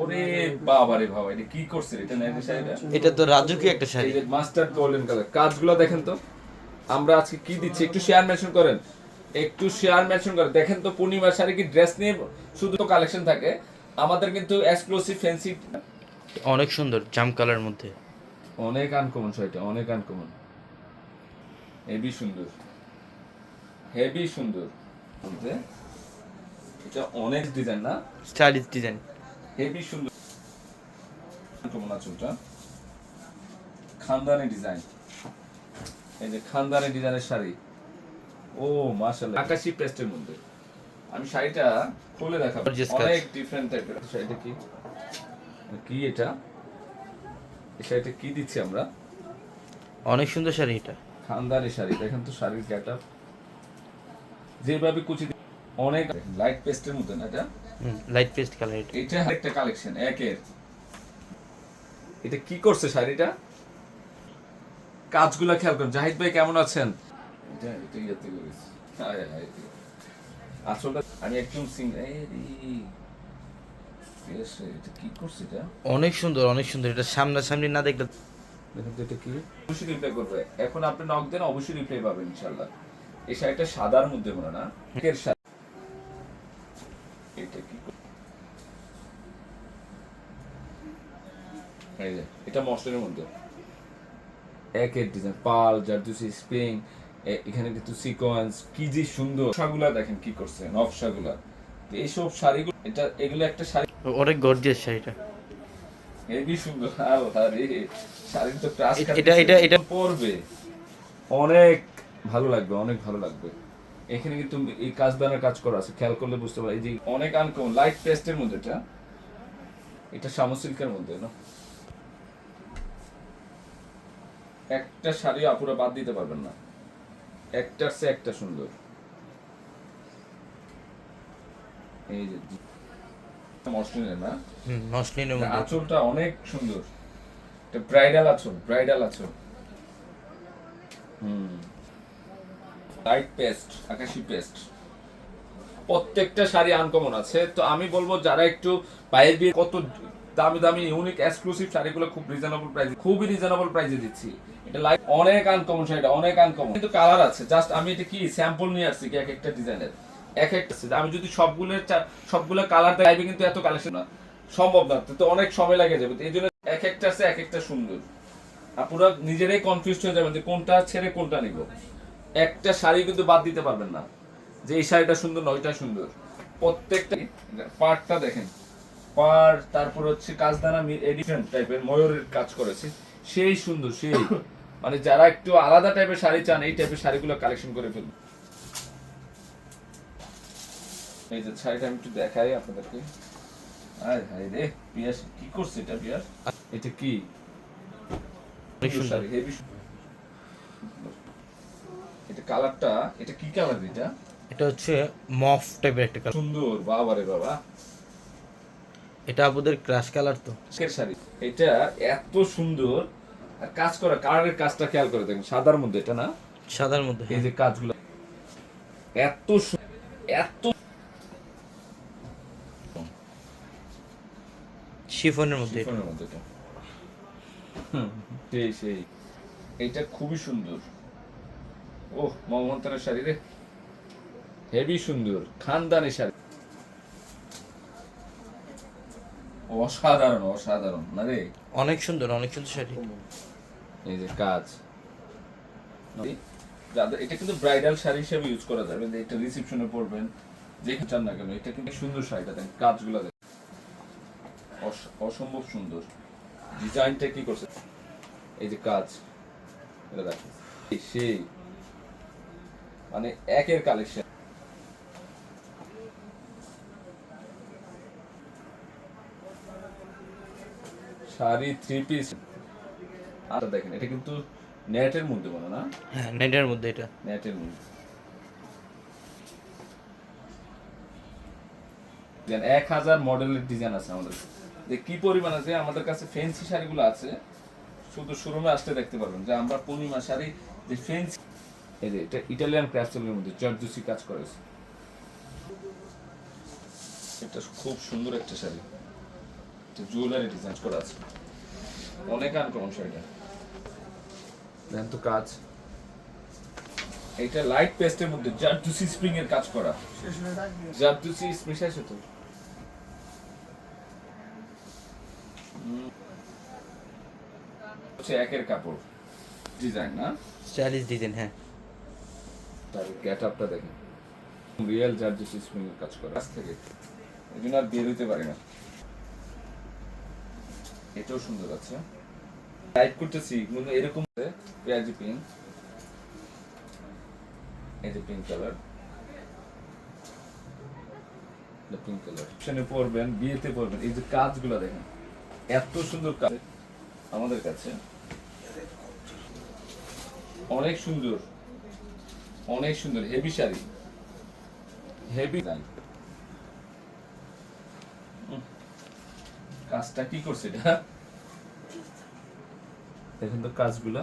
ওরে বাবা রে বাবা এটা কি করছে এটা নেট শাড়িটা? এটা তো রাজকীয় একটা শাড়ি। মাস্টার গোল্ডেন কালার কাজগুলো দেখেন তো। আমরা আজকে কি দিচ্ছি? একটু শেয়ার মেনশন করেন। একটু শেয়ার মেনশন করেন। দেখেন তো পূর্ণিমা শাড়ি কি ড্রেস নিয়ে শুধু কালেকশন থাকে? আমাদের কিন্তু এক্সক্লুসিভ ফ্যান্সি অনেক সুন্দর জাম কালার মধ্যে। অনেক আনকমন শাড়িটা অনেক আনকমন হেভি সুন্দর। হেভি সুন্দর। এটা অনেক ডিজাইন না? স্টাইলিশ ডিজাইন হেভি সুন্দর। আছে ওটা খানদানি ডিজাইন। এই যে খানদানি ডিজাইনের শাড়ি। ও মাশাআল্লাহ। আকাশি পেস্টের মধ্যে। আমি শাড়িটা খুলে দেখাবো। অনেক ডিফারেন্ট টাইপের শাড়িটা কি? কি এটা? এই শাড়িটা কি দিচ্ছি আমরা? অনেক সুন্দর শাড়ি এটা। খানদানি শাড়ি। দেখেন তো শাড়ির গেট যেভাবে কুচি অনেক লাইট পেস্টের মধ্যে না এটা? লাইট পেস্ট কালার এটা। এটা একটা কালেকশন একের। এটা কি করছে শাড়িটা? কাজগুলা খেয়াল করুন। জাহিদ ভাই কেমন আছেন? এটা এটা ইয়াতে করেছি। আসলে আমি একদম সিং এই রে বেশ, এটা কি করছে এটা? অনেক সুন্দর অনেক সুন্দর। এটা সামনাসামনি না দেখলে দেখেন এটা কি? অবশ্যই রিপ্লাই করবে। এখন আপনি নক দেন অবশ্যই রিপ্লাই পাবেন ইনশাআল্লাহ। এই শাড়িটা সাদার মধ্যে মনে না এর শাড়ি এটা কি এই যে এটা মধ্যে। একের ডিজাইন পাল জারদুসি স্প্রিং এখানে কিন্তু সিকোয়েন্স কি যে সুন্দর। দেখেন কি করছে নকশাগুলা। এইসব শাড়িগুলো এটা এগুলো একটা শাড়ি অনেক গর্জিয়াস শাড়িটা। হেভি সুন্দর শাড়ির তো ক্রাশ এটা- এটা- এটা- পরবে। অনেক ভালো লাগবে অনেক ভালো লাগবে। এখানে কিন্তু এই কাজদানের কাজ করা আছে খেয়াল করলে বুঝতে পারি এই যে অনেক আনকমন লাইট পেস্টের মধ্যে এটা। এটা শামু সিল্কের মধ্যে না? একটা শাড়ি আপুরা বাদ দিতে পারবেন না। একটার সে একটা সুন্দর। এই যে মসলিনের না? মসলিনের আঁচলটা অনেক সুন্দর। এটা ব্রাইডাল আঁচল ব্রাইডাল আঁচল। হুম। লাইট পেস্ট আকাশি পেস্ট। প্রত্যেকটা শাড়ি আনকমন আছে। তো আমি বলব যারা একটু বাইরের বিয়ে কত দামি দামি ইউনিক এক্সক্লুসিভ শাড়িগুলো খুব রিজনেবল প্রাইস খুবই রিজনেবল প্রাইসে দিচ্ছি। এটা লাইট অনেক আনকমন শাড়িটা, অনেক আনকমন কিন্তু কালার আছে। জাস্ট আমি এটা কি স্যাম্পল নিয়ে আসছি এক একটা ডিজাইনের এক একটা আমি যদি সবগুলোর সবগুলো কালার দেখাইবে কিন্তু এত কালেকশন না। সম্ভব না। তো অনেক সময় লাগে যাবে। এই জন্য এক একটা আছে, এক একটা সুন্দর। আপনারা নিজেরাই কনফিউজ হয়ে যাবেন যে কোনটা ছেড়ে কোনটা নিব। একটা শাড়ি কিন্তু বাদ দিতে পারবেন না। যে এই শাড়িটা সুন্দর না, ওইটা সুন্দর। প্রত্যেকটা পার্টটা দেখেন। পার তারপর হচ্ছে কাজদানা এডিশন টাইপের ময়ূরের কাজ করেছে। সেই সুন্দর সেই। মানে যারা একটু আলাদা টাইপের শাড়ি চান এই টাইপের শাড়িগুলো কালেকশন করে ফেলুন। এই যে শাড়িটা আমি একটু দেখাই আপনাদেরকে। আয় হায় রে পিয়াস কি করছে এটা পিয়াস এটা কি? শাড়ি হেভি এটা কালারটা এটা কি কালার এটা? এটা হচ্ছে মফ টাইপের একটা কালার। সুন্দর বাবা রে বাবা। এটা আপুদের ক্রাশ কালার তো। শাড়ি। এটা এত সুন্দর। আর কাজ করা কালারের কাজটা খেয়াল করে দেখেন সাদার মধ্যে এটা না? সাদার মধ্যে এই যে কাজগুলো। এত এত শিফনের মধ্যে এটা। শিফনের মধ্যে এটা। হুম, সেই সেই। এইটা খুবই সুন্দর। ওহ মমন্তানের শাড়ি রে। হেভি সুন্দর। খানদানি শাড়ি। অসাধারণ অসাধারণ। না রে? অনেক সুন্দর অনেক সুন্দর শাড়ি। এই যে কাজ। যাদের এটা কিন্তু ব্রাইডাল শাড়ি হিসেবে ইউজ করা যাবে যে এটা রিসেপশনে পরবেন। যেখানে চান না কেন এটা কিন্তু সুন্দর শাড়িটা দেখেন কাজগুলো দেখেন। অস- অসম্ভব সুন্দর। ডিজাইনটা কি করছে? এই যে কাজ। এটা দেখেন। এই সেই। মানে একের কালেকশন। শাড়ি থ্রি পিস আর দেখেন এটা কিন্তু নেটের মধ্যে বলে না? হ্যাঁ নেটের মধ্যে এটা। নেটের মধ্যে। দেন এক হাজার মডেলের ডিজাইন আছে আমাদের যে কি পরিমাণ আছে আমাদের কাছে ফেন্সি শাড়িগুলো আছে। শুধু শোরুমে আসতে দেখতে পারবেন যে আমরা পূর্ণিমা শাড়ি যে ফেন্সি এই যে এটা ইটালিয়ান ক্রাফটসেলের মধ্যে জর্জুসি কাজ করেছে। এটা খুব সুন্দর একটা শাড়ি। জুয়েলারি ডিজাইন করা আছে। অনেক আনকমন শাড়িটা দেন তো কাজ। এটা লাইট পেস্টের মধ্যে জারদুসি স্প্রিং এর কাজ করা। জারদুসি স্প্রিং আছে তো হুম। হচ্ছে একের কাপড় ডিজাইন না? স্টাইলিশ ডিজাইন হ্যাঁ। তার গেট আপটা দেখেন। রিয়েল জারদুসি স্প্রিং এর কাজ করা। কাছ থেকে। এই জন্য আর বের হইতে পারি না। এটাও সুন্দর আছে। টাইপ করতেছি, কিন্তু এরকম পেঁয়াজি পিঙ্ক এই যে পিঙ্ক কালার পিঙ্ক কালার সেখানে পরবেন, বিয়েতে পরবেন। এই যে কাজগুলো দেখেন, এত সুন্দর কাজ আমাদের কাছে। অনেক সুন্দর অনেক সুন্দর। হেভি শাড়ি। হেভি কাজটা কি করছে এটা? দেখেন তো কাজগুলা।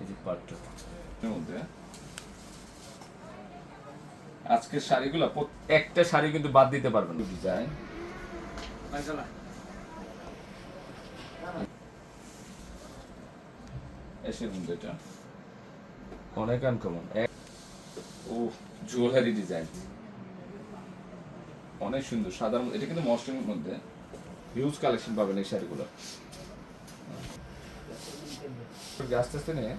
এই যে এর মধ্যে। আজকের শাড়িগুলো একটা শাড়ি কিন্তু বাদ দিতে পারবেন ডিজাইন। এসে কিন্তু এটা অনেক আনকমন ও জুয়েলারি ডিজাইন। অনেক সুন্দর সাদার মধ্যে এটা কিন্তু মসলিনের মধ্যে। হিউজ কালেকশন পাবেন এই শাড়িগুলো। আস্তে আস্তে নিয়ে।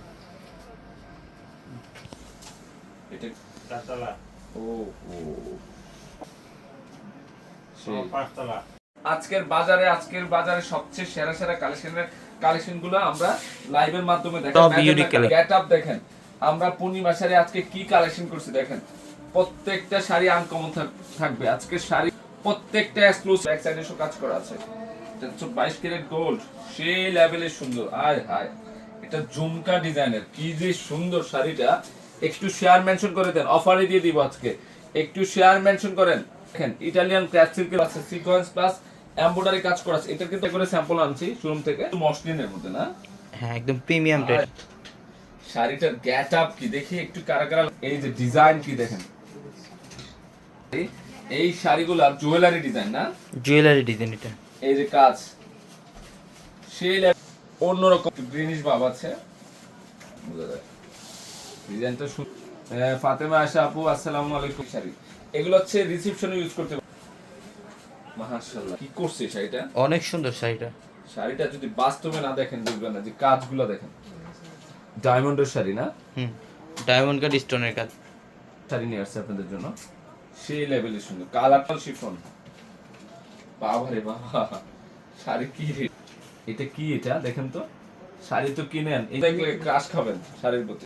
এটা চারতলা ও ও। ও পাঁচতলা। আজকের বাজারে আজকের বাজারে সবচেয়ে সেরা সেরা কালেকশনের কালেকশনগুলো আমরা লাইভের মাধ্যমে collection. গেট আপ দেখেন। আমরা পূর্ণিমা শাড়ি আজকে কি কালেকশন করছি দেখেন। প্রত্যেকটা শাড়ি আনকমন থাকবে। আজকে শাড়ি প্রত্যেকটা এক্সক্লুসিভ এক সাইডে কাজ করা আছে। এটা হচ্ছে বাইশ ক্যারেট গোল্ড সেই লেভেলের সুন্দর। আয় হায় এটা ঝুমকা ডিজাইনের। কি যে সুন্দর শাড়িটা। একটু শেয়ার মেনশন করে দেন। অফারে দিয়ে দিব আজকে। একটু শেয়ার মেনশন করেন। দেখেন ইটালিয়ান ক্র্যাশ সিল্কের আছে সিকোয়েন্স প্লাস এমব্রয়ডারি কাজ করা আছে। এটা কিন্তু করে স্যাম্পল আনছি শোরুম থেকে। মসলিনের মধ্যে না? হ্যাঁ একদম প্রিমিয়াম শাড়িটার গেট আপ কি দেখি? একটু কারা কারা এই যে ডিজাইন কি দেখেন? এই- এই শাড়িগুলো জুয়েলারি ডিজাইন না? জুয়েলারি ডিজাইন এটা। এই যে কাজ সেই অন্যরকম গ্রিনিশ ভাব আছে। বোঝা যায়? ডিজাইনটা সু- ফাতেমা আশা আপু আসসালামু আলাইকুম শাড়ি। এগুলো হচ্ছে রিসেপশনে ইউজ করতে মাশাআল্লাহ কি করছে শাড়িটা? অনেক সুন্দর শাড়িটা। শাড়িটা যদি বাস্তবে না দেখেন বুঝবেন না যে কাজগুলো দেখেন। ডায়মন্ডের শাড়ি না? হুম। ডায়মন্ড কাট স্টোনের কাজ শাড়ি নিয়ে আসছে আপনাদের জন্য। সেই লেভেলের সুন্দর। কালারটা শিফন বাবা রে বাবা শাড়ি কি এটা কি এটা? দেখেন তো। শাড়ি তো কিনেন। এটা ক্রাশ খাবেন শাড়ির প্রতি।